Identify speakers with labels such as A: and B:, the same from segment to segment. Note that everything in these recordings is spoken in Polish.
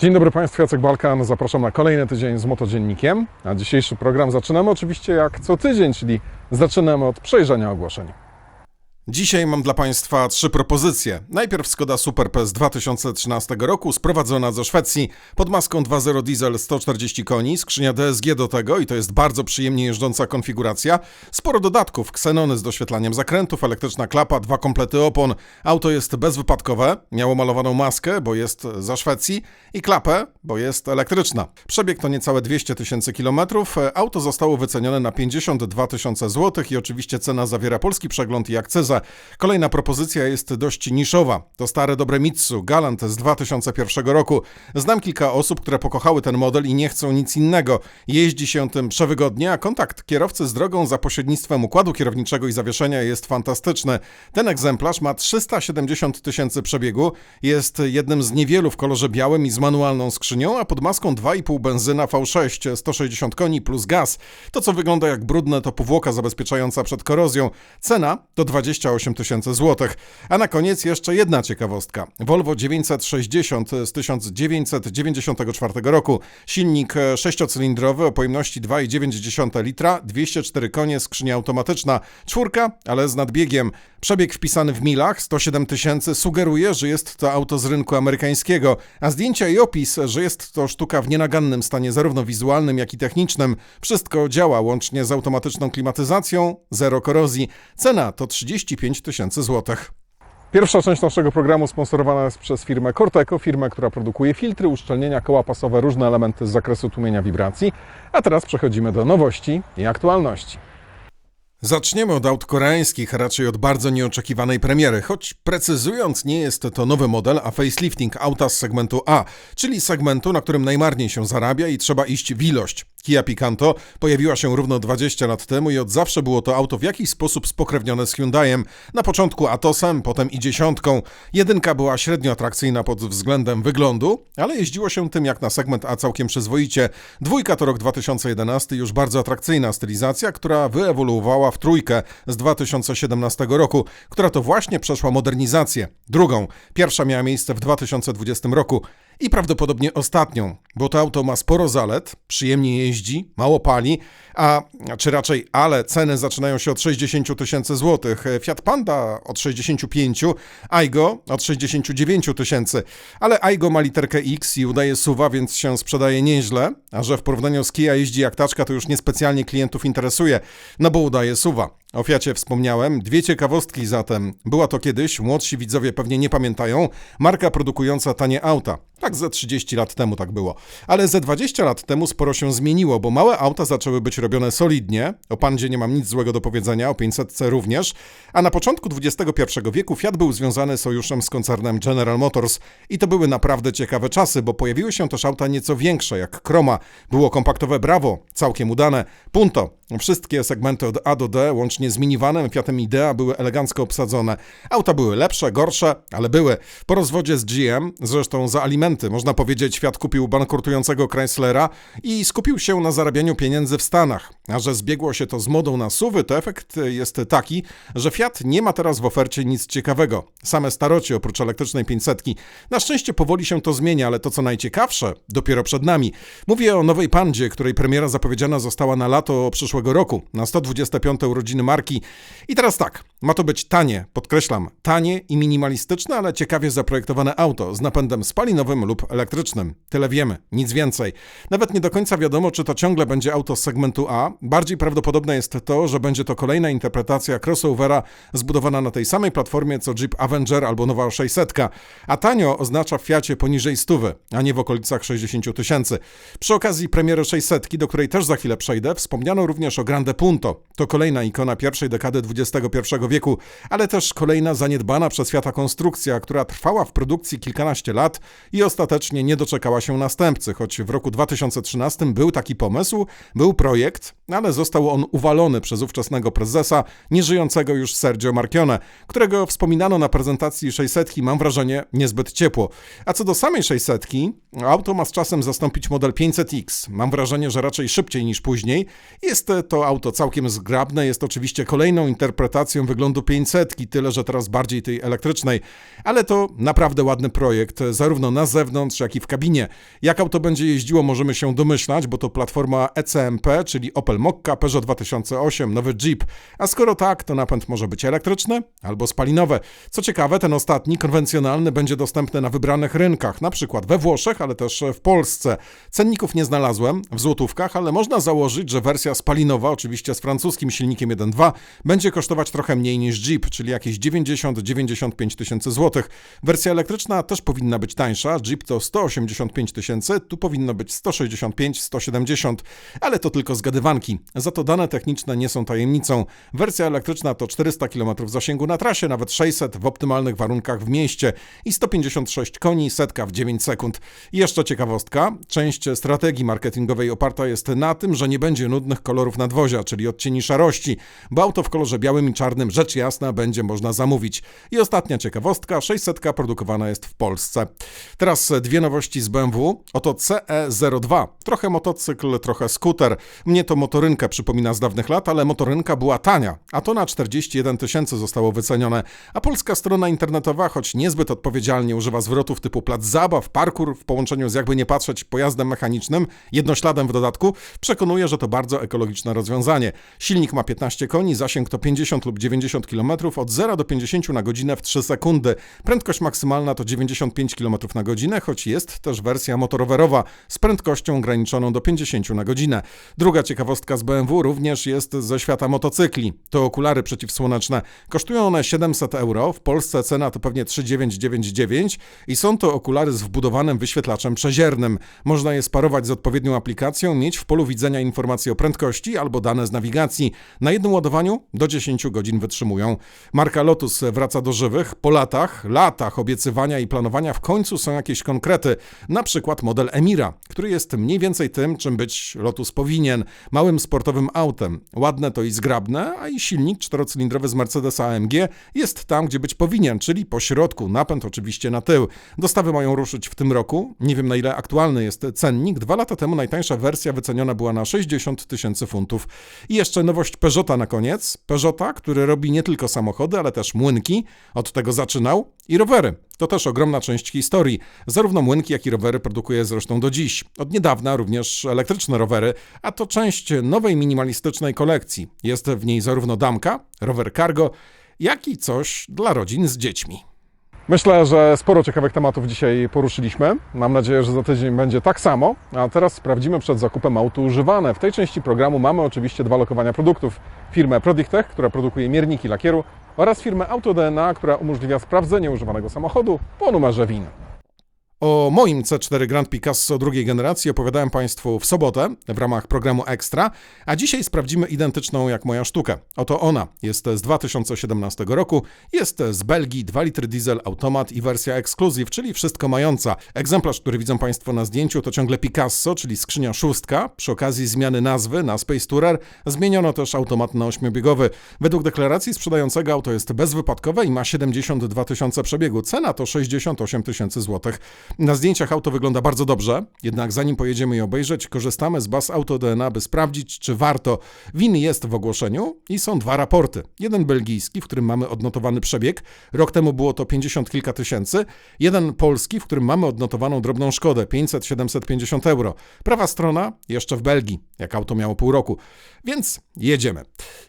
A: Dzień dobry Państwu, Jacek Balkan. Zapraszam na kolejny tydzień z Motodziennikiem. A dzisiejszy program zaczynamy oczywiście jak co tydzień, czyli zaczynamy od przejrzenia ogłoszeń. Dzisiaj mam dla Państwa trzy propozycje. Najpierw Skoda Super z 2013 roku, sprowadzona ze Szwecji pod maską 2.0 diesel 140 koni, skrzynia DSG do tego i to jest bardzo przyjemnie jeżdżąca konfiguracja. Sporo dodatków, ksenony z doświetlaniem zakrętów, elektryczna klapa, dwa komplety opon. Auto jest bezwypadkowe, miało malowaną maskę, bo jest za Szwecji i klapę, bo jest elektryczna. Przebieg to niecałe 200 tysięcy kilometrów. Auto zostało wycenione na 52 tysiące złotych i oczywiście cena zawiera polski przegląd i akcyzę. Kolejna propozycja jest dość niszowa. To stare dobre Mitsu Galant z 2001 roku. Znam kilka osób, które pokochały ten model i nie chcą nic innego. Jeździ się tym przewygodnie, a kontakt kierowcy z drogą za pośrednictwem układu kierowniczego i zawieszenia jest fantastyczny. Ten egzemplarz ma 370 tysięcy przebiegu, jest jednym z niewielu w kolorze białym i z manualną skrzynią, a pod maską 2,5 benzyna V6 160 koni plus gaz. To co wygląda jak brudne to powłoka zabezpieczająca przed korozją. Cena to 28 tysięcy złotych. A na koniec jeszcze jedna ciekawostka. Volvo 960 z 1994 roku. Silnik sześciocylindrowy o pojemności 2,9 litra, 204 konie, skrzynia automatyczna, czwórka, ale z nadbiegiem. Przebieg wpisany w milach 107 tysięcy sugeruje, że jest to auto z rynku amerykańskiego, a zdjęcia i opis, że jest to sztuka w nienagannym stanie zarówno wizualnym, jak i technicznym. Wszystko działa łącznie z automatyczną klimatyzacją, zero korozji. Cena to 35 tysięcy złotych. Pierwsza część naszego programu sponsorowana jest przez firmę Corteco, firmę, która produkuje filtry, uszczelnienia, koła pasowe, różne elementy z zakresu tłumienia wibracji. A teraz przechodzimy do nowości i aktualności. Zaczniemy od aut koreańskich, raczej od bardzo nieoczekiwanej premiery, choć precyzując, nie jest to nowy model, a facelifting auta z segmentu A, czyli segmentu, na którym najmarniej się zarabia i trzeba iść w ilość. Kia Picanto pojawiła się równo 20 lat temu i od zawsze było to auto w jakiś sposób spokrewnione z Hyundaiem. Na początku Atosem, potem i dziesiątką. Jedynka była średnio atrakcyjna pod względem wyglądu, ale jeździło się tym jak na segment A całkiem przyzwoicie. Dwójka to rok 2011, już bardzo atrakcyjna stylizacja, która wyewoluowała w trójkę z 2017 roku, która to właśnie przeszła modernizację. Drugą, pierwsza miała miejsce w 2020 roku i prawdopodobnie ostatnią, bo to auto ma sporo zalet, przyjemnie jeździ, mało pali, a czy raczej ale ceny zaczynają się od 60 tysięcy złotych. Fiat Panda od 65, Aigo od 69 tysięcy, ale Aigo ma literkę X i udaje suwa, więc się sprzedaje nieźle, a że w porównaniu z Kia jeździ jak taczka, to już niespecjalnie klientów interesuje, no bo udaje suwa. O Fiacie wspomniałem. Dwie ciekawostki zatem. Była to kiedyś, młodsi widzowie pewnie nie pamiętają, marka produkująca tanie auta. Tak ze 30 lat temu tak było. Ale ze 20 lat temu sporo się zmieniło, bo małe auta zaczęły być robione solidnie. O Pandzie nie mam nic złego do powiedzenia, o 500 również. A na początku XXI wieku Fiat był związany sojuszem z koncernem General Motors. I to były naprawdę ciekawe czasy, bo pojawiły się też auta nieco większe, jak Chroma. Było kompaktowe Bravo, całkiem udane. Punto. Wszystkie segmenty od A do D, łącznie z minivanem Fiatem Idea, były elegancko obsadzone. Auta były lepsze, gorsze, ale były. Po rozwodzie z GM, zresztą za alimenty, można powiedzieć, Fiat kupił bankrutującego Chryslera i skupił się na zarabianiu pieniędzy w Stanach. A że zbiegło się to z modą na suwy, to efekt jest taki, że Fiat nie ma teraz w ofercie nic ciekawego. Same starocie oprócz elektrycznej 500. Na szczęście powoli się to zmienia, ale to co najciekawsze, dopiero przed nami. Mówię o nowej Pandzie, której premiera zapowiedziana została na lato przyszłego roku, na 125. urodziny marki. I teraz tak, ma to być tanie, podkreślam, tanie i minimalistyczne, ale ciekawie zaprojektowane auto z napędem spalinowym lub elektrycznym. Tyle wiemy, nic więcej. Nawet nie do końca wiadomo, czy to ciągle będzie auto z segmentu A. Bardziej prawdopodobne jest to, że będzie to kolejna interpretacja crossovera zbudowana na tej samej platformie co Jeep Avenger albo nowa 600. A tanio oznacza w Fiacie poniżej 100, a nie w okolicach 60 tysięcy. Przy okazji premiery 600, do której też za chwilę przejdę, wspomniano również o Grande Punto. To kolejna ikona pierwszej dekady XXI wieku, ale też kolejna zaniedbana przez Fiata konstrukcja, która trwała w produkcji kilkanaście lat i ostatecznie nie doczekała się następcy, choć w roku 2013 był taki pomysł, był projekt, ale został on uwalony przez ówczesnego prezesa, nieżyjącego już Sergio Marchione, którego wspominano na prezentacji 600, mam wrażenie, niezbyt ciepło. A co do samej 600, auto ma z czasem zastąpić model 500X. Mam wrażenie, że raczej szybciej niż później. Jest to auto całkiem zgrabne, jest oczywiście kolejną interpretacją wyglądu wyglądu 500, tyle że teraz bardziej tej elektrycznej. Ale to naprawdę ładny projekt, zarówno na zewnątrz, jak i w kabinie. Jak auto będzie jeździło, możemy się domyślać, bo to platforma ECMP, czyli Opel Mokka, Peugeot 2008, nowy Jeep. A skoro tak, to napęd może być elektryczny albo spalinowy. Co ciekawe, ten ostatni, konwencjonalny, będzie dostępny na wybranych rynkach, na przykład we Włoszech, ale też w Polsce. Cenników nie znalazłem w złotówkach, ale można założyć, że wersja spalinowa, oczywiście z francuskim silnikiem 1.2, będzie kosztować trochę mniej niż Jeep, czyli jakieś 90-95 tysięcy złotych. Wersja elektryczna też powinna być tańsza. Jeep to 185 tysięcy, tu powinno być 165-170, ale to tylko zgadywanki. Za to dane techniczne nie są tajemnicą. Wersja elektryczna to 400 km zasięgu na trasie, nawet 600 w optymalnych warunkach w mieście i 156 koni, setka w 9 sekund. I jeszcze ciekawostka, część strategii marketingowej oparta jest na tym, że nie będzie nudnych kolorów nadwozia, czyli odcieni szarości, bo auto w kolorze białym i czarnym rzecz jasna będzie można zamówić. I ostatnia ciekawostka, 600 produkowana jest w Polsce. Teraz dwie nowości z BMW. Oto CE02. Trochę motocykl, trochę skuter. Mnie to motorynkę przypomina z dawnych lat, ale motorynka była tania, a to na 41 tysięcy zostało wycenione. A polska strona internetowa, choć niezbyt odpowiedzialnie używa zwrotów typu plac zabaw, parkour w połączeniu z jakby nie patrzeć pojazdem mechanicznym, jednośladem w dodatku, przekonuje, że to bardzo ekologiczne rozwiązanie. Silnik ma 15 koni, zasięg to 50 lub 90 km, od 0 do 50 na godzinę w 3 sekundy. Prędkość maksymalna to 95 km na godzinę, choć jest też wersja motorowerowa z prędkością ograniczoną do 50 na godzinę. Druga ciekawostka z BMW również jest ze świata motocykli. To okulary przeciwsłoneczne. Kosztują one 700 euro, w Polsce cena to pewnie 3999 i są to okulary z wbudowanym wyświetlaczem przeziernym. Można je sparować z odpowiednią aplikacją, mieć w polu widzenia informacje o prędkości albo dane z nawigacji. Na jednym ładowaniu do 10 godzin wytrzymują. Marka Lotus wraca do żywych. Po latach, latach obiecywania i planowania w końcu są jakieś konkrety. Na przykład model Emira, który jest mniej więcej tym, czym być Lotus powinien. Małym sportowym autem. Ładne to i zgrabne, a i silnik czterocylindrowy z Mercedesa AMG jest tam, gdzie być powinien, czyli po środku. Napęd oczywiście na tył. Dostawy mają ruszyć w tym roku. Nie wiem na ile aktualny jest cennik. Dwa lata temu najtańsza wersja wyceniona była na 60 tysięcy funtów. I jeszcze nowość Peugeota na koniec. Peugeota, który robi nie tylko samochody, ale też młynki. Od tego zaczynał. I rowery. To też ogromna część historii. Zarówno młynki, jak i rowery produkuje zresztą do dziś. Od niedawna również elektryczne rowery, a to część nowej minimalistycznej kolekcji. Jest w niej zarówno damka, rower cargo, jak i coś dla rodzin z dziećmi. Myślę, że sporo ciekawych tematów dzisiaj poruszyliśmy. Mam nadzieję, że za tydzień będzie tak samo. A teraz sprawdzimy przed zakupem auto używane. W tej części programu mamy oczywiście dwa lokowania produktów. Firmę Prodiktech, która produkuje mierniki lakieru oraz firmę AutoDNA, która umożliwia sprawdzenie używanego samochodu po numerze WIN. O moim C4 Grand Picasso drugiej generacji opowiadałem Państwu w sobotę w ramach programu Extra, a dzisiaj sprawdzimy identyczną jak moja sztukę. Oto ona jest z 2017 roku, jest z Belgii, 2 litry diesel, automat i wersja Exclusive, czyli wszystko mająca. Egzemplarz, który widzą Państwo na zdjęciu to ciągle Picasso, czyli skrzynia szóstka. Przy okazji zmiany nazwy na Space Tourer zmieniono też automat na ośmiobiegowy. Według deklaracji sprzedającego auto jest bezwypadkowe i ma 72 tysiące przebiegu. Cena to 68 tysięcy złotych. Na zdjęciach auto wygląda bardzo dobrze, jednak zanim pojedziemy je obejrzeć, korzystamy z baz Auto DNA, by sprawdzić, czy warto. Win jest w ogłoszeniu i są dwa raporty. Jeden belgijski, w którym mamy odnotowany przebieg, rok temu było to 50 kilka tysięcy. Jeden polski, w którym mamy odnotowaną drobną szkodę, 500-750 euro. Prawa strona jeszcze w Belgii, jak auto miało pół roku. Więc jedziemy.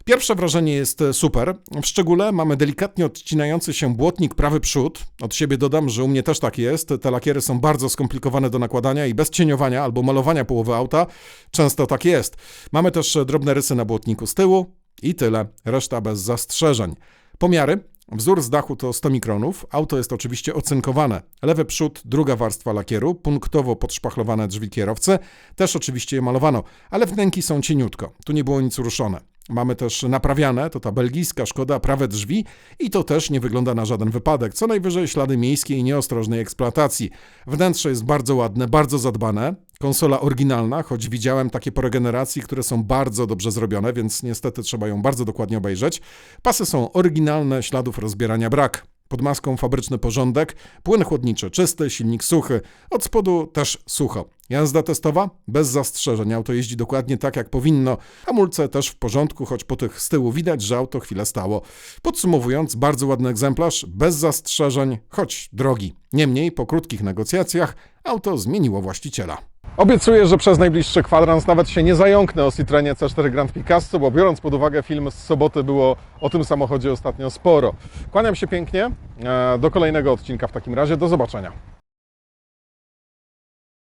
A: Pierwsze wrażenie jest super. W szczególe mamy delikatnie odcinający się błotnik prawy przód. Od siebie dodam, że u mnie też tak jest. Te lakiery są bardzo skomplikowane do nakładania i bez cieniowania albo malowania połowy auta często tak jest. Mamy też drobne rysy na błotniku z tyłu i tyle. Reszta bez zastrzeżeń. Pomiary. Wzór z dachu to 100 mikronów. Auto jest oczywiście ocynkowane. Lewy przód, druga warstwa lakieru, punktowo podszpachlowane drzwi kierowcy. Też oczywiście je malowano, ale wnęki są cieniutko. Tu nie było nic ruszone. Mamy też naprawiane, to ta belgijska Szkoda, prawe drzwi i to też nie wygląda na żaden wypadek. Co najwyżej ślady miejskiej i nieostrożnej eksploatacji. Wnętrze jest bardzo ładne, bardzo zadbane. Konsola oryginalna, choć widziałem takie po regeneracji, które są bardzo dobrze zrobione, więc niestety trzeba ją bardzo dokładnie obejrzeć. Pasy są oryginalne, śladów rozbierania brak. Pod maską fabryczny porządek, płyn chłodniczy czysty, silnik suchy, od spodu też sucho. Jazda testowa? Bez zastrzeżeń. Auto jeździ dokładnie tak, jak powinno. Hamulce też w porządku, choć po tych z tyłu widać, że auto chwilę stało. Podsumowując, bardzo ładny egzemplarz, bez zastrzeżeń, choć drogi. Niemniej, po krótkich negocjacjach, auto zmieniło właściciela. Obiecuję, że przez najbliższy kwadrans nawet się nie zająknę o Citroenie C4 Grand Picasso, bo biorąc pod uwagę film z soboty, było o tym samochodzie ostatnio sporo. Kłaniam się pięknie. e, Do kolejnego odcinka w takim razie. Do zobaczenia.